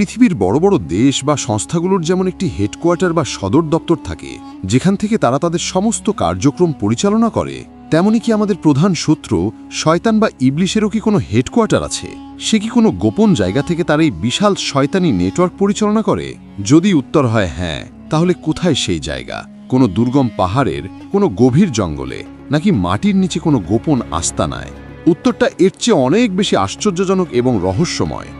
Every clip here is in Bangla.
পৃথিবীর বড় বড় দেশ বা সংস্থাগুলোর যেমন একটি হেডকোয়ার্টার বা সদর দপ্তর থাকে, যেখান থেকে তারা তাদের সমস্ত কার্যক্রম পরিচালনা করে, তেমনি কি আমাদের প্রধান শত্রু শয়তান বা ইবলিশেরও কি কোনো হেডকোয়ার্টার আছে? সে কি কোনো গোপন জায়গা থেকে তার এই বিশাল শয়তানি নেটওয়ার্ক পরিচালনা করে? যদি উত্তর হয় হ্যাঁ তাহলে কোথায় সেই জায়গা? কোনো দুর্গম পাহাড়ের, কোনো গভীর জঙ্গলে, নাকি মাটির নিচে কোনো গোপন আস্তানায়? উত্তরটা এর চেয়ে অনেক বেশি আশ্চর্যজনক এবং রহস্যময়।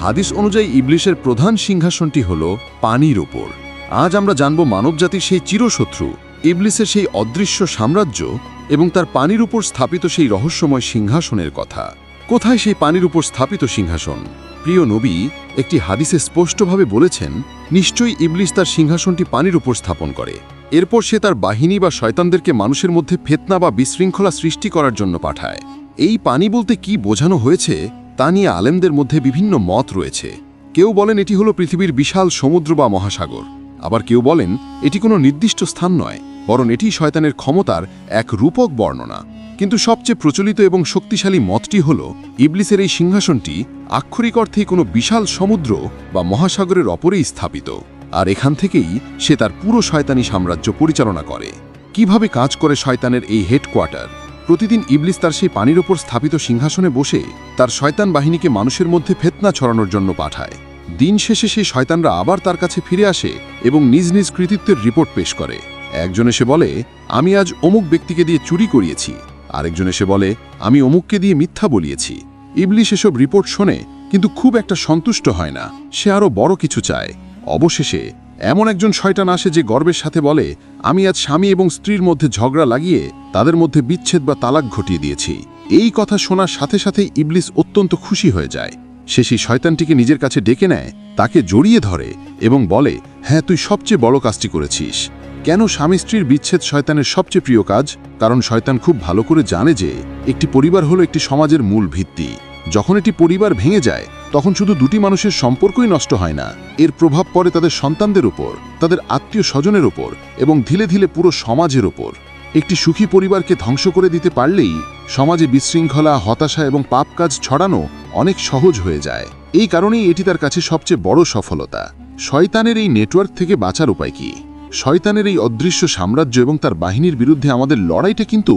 হাদিস অনুযায়ী ইবলিশের প্রধান সিংহাসনটি হল পানির ওপর আজ আমরা জানব মানবজাতির সেই চিরশত্রু ইবলিসের সেই অদৃশ্য সাম্রাজ্য এবং তার পানির উপর স্থাপিত সেই রহস্যময় সিংহাসনের কথা। কোথায় সেই পানির উপর স্থাপিত সিংহাসন? প্রিয় নবী, একটি হাদিসে স্পষ্টভাবে বলেছেন, নিশ্চয়ই ইবলিস তার সিংহাসনটি পানির উপর স্থাপন করে। এরপর সে তার বাহিনী বা শয়তানদেরকে মানুষের মধ্যে ফেতনা বা বিশৃঙ্খলা সৃষ্টি করার জন্য পাঠায়। এই পানি বলতে কি বোঝানো হয়েছে? তা নিয়ে আলেমদের মধ্যে বিভিন্ন মত রয়েছে। কেউ বলেন এটি হলো পৃথিবীর বিশাল সমুদ্র বা মহাসাগর। আবার কেউ বলেন এটি কোনো নির্দিষ্ট স্থান নয়, বরং এটি শয়তানের ক্ষমতার এক রূপক বর্ণনা। কিন্তু সবচেয়ে প্রচলিত এবং শক্তিশালী মতটি হল, ইবলিসের এই সিংহাসনটি আক্ষরিক অর্থেই কোনো বিশাল সমুদ্র বা মহাসাগরের অপরেই স্থাপিত, আর এখান থেকেই সে তার পুরো শয়তানি সাম্রাজ্য পরিচালনা করে। কীভাবে কাজ করে শয়তানের এই হেডকোয়ার্টার? প্রতিদিন ইবলিস তার সেই পানির ওপর স্থাপিত সিংহাসনে বসে তার শয়তান বাহিনীকে মানুষের মধ্যে ফেতনা ছড়ানোর জন্য পাঠায়। দিন শেষে সেই শয়তানরা আবার তার কাছে ফিরে আসে এবং নিজ নিজ কৃতিত্বের রিপোর্ট পেশ করে। একজন এসে বলে, আমি আজ অমুক ব্যক্তিকে দিয়ে চুরি করিয়েছি। আরেকজন এসে বলে, আমি অমুককে দিয়ে মিথ্যা বলিয়েছি। ইবলিশ এসব রিপোর্ট শোনে, কিন্তু খুব একটা সন্তুষ্ট হয় না। সে আরও বড় কিছু চায়। অবশেষে এমন একজন শয়তান আসে যে গর্বের সাথে বলে, আমি আজ স্বামী এবং স্ত্রীর মধ্যে ঝগড়া লাগিয়ে তাদের মধ্যে বিচ্ছেদ বা তালাক ঘটিয়ে দিয়েছি। এই কথা শোনার সাথে সাথেই ইবলিস অত্যন্ত খুশি হয়ে যায়। সে সেই শয়তানটিকে নিজের কাছে ডেকে নেয়, তাকে জড়িয়ে ধরে এবং বলে হ্যাঁ তুই সবচেয়ে বড় কাজটি করেছিস। কেন স্বামী স্ত্রীর বিচ্ছেদ শয়তানের সবচেয়ে প্রিয় কাজ? কারণ শয়তান খুব ভালো করে জানে যে একটি পরিবার হলো একটি সমাজের মূল ভিত্তি। যখন এটি পরিবার ভেঙে যায় তখন শুধু দুটি মানুষের সম্পর্কই নষ্ট হয় না, এর প্রভাব পড়ে তাদের সন্তানদের উপর, তাদের আত্মীয় স্বজনের উপর এবং ধীরে ধীরে পুরো সমাজের উপর। একটি সুখী পরিবারকে ধ্বংস করে দিতে পারলেই সমাজে বিশৃঙ্খলা, হতাশা এবং পাপ কাজ ছড়ানো অনেক সহজ হয়ে যায়। এই কারণেই এটি তার কাছে সবচেয়ে বড় সফলতা। শয়তানের এই নেটওয়ার্ক থেকে বাঁচার উপায় কি? শয়তানের এই অদৃশ্য সাম্রাজ্য এবং তার বাহিনীর বিরুদ্ধে আমাদের লড়াইটা কিন্তু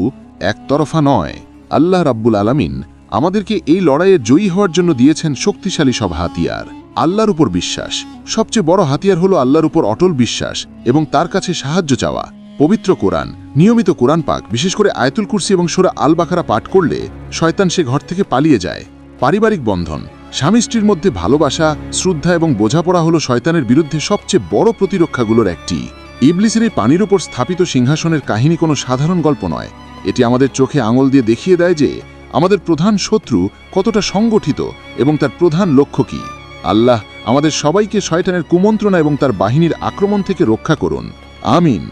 একতরফা নয়। আল্লাহ রাব্বুল আলামিন আমাদেরকে এই লড়াইয়ে জয়ী হওয়ার জন্য দিয়েছেন শক্তিশালী সব হাতিয়ার। আল্লাহর উপর বিশ্বাস। সবচেয়ে বড় হাতিয়ার হলো আল্লাহর উপর অটল বিশ্বাস এবং তার কাছে সাহায্য চাওয়া। পবিত্র কোরআন, নিয়মিত কোরআন পাক, বিশেষ করে আয়তুল কুরসি এবং সোরা আল বাখারা পাঠ করলে শয়তান সে ঘর থেকে পালিয়ে যায়। পারিবারিক বন্ধন, স্বামী মধ্যে ভালোবাসা, শ্রদ্ধা এবং বোঝাপড়া হলো শয়তানের বিরুদ্ধে সবচেয়ে বড় প্রতিরক্ষাগুলোর একটি। ইবলিসের এই পানির উপর স্থাপিত সিংহাসনের কাহিনী কোনো সাধারণ গল্প নয়। এটি আমাদের চোখে আঙুল দিয়ে দেখিয়ে দেয় যে আমাদের প্রধান শত্রু কতটা সংগঠিত এবং তার প্রধান লক্ষ্য কি? আল্লাহ আমাদের সবাইকে শয়তানের কুমন্ত্রণা এবং তার বাহিনীর আক্রমণ থেকে রক্ষা করুন। আমিন।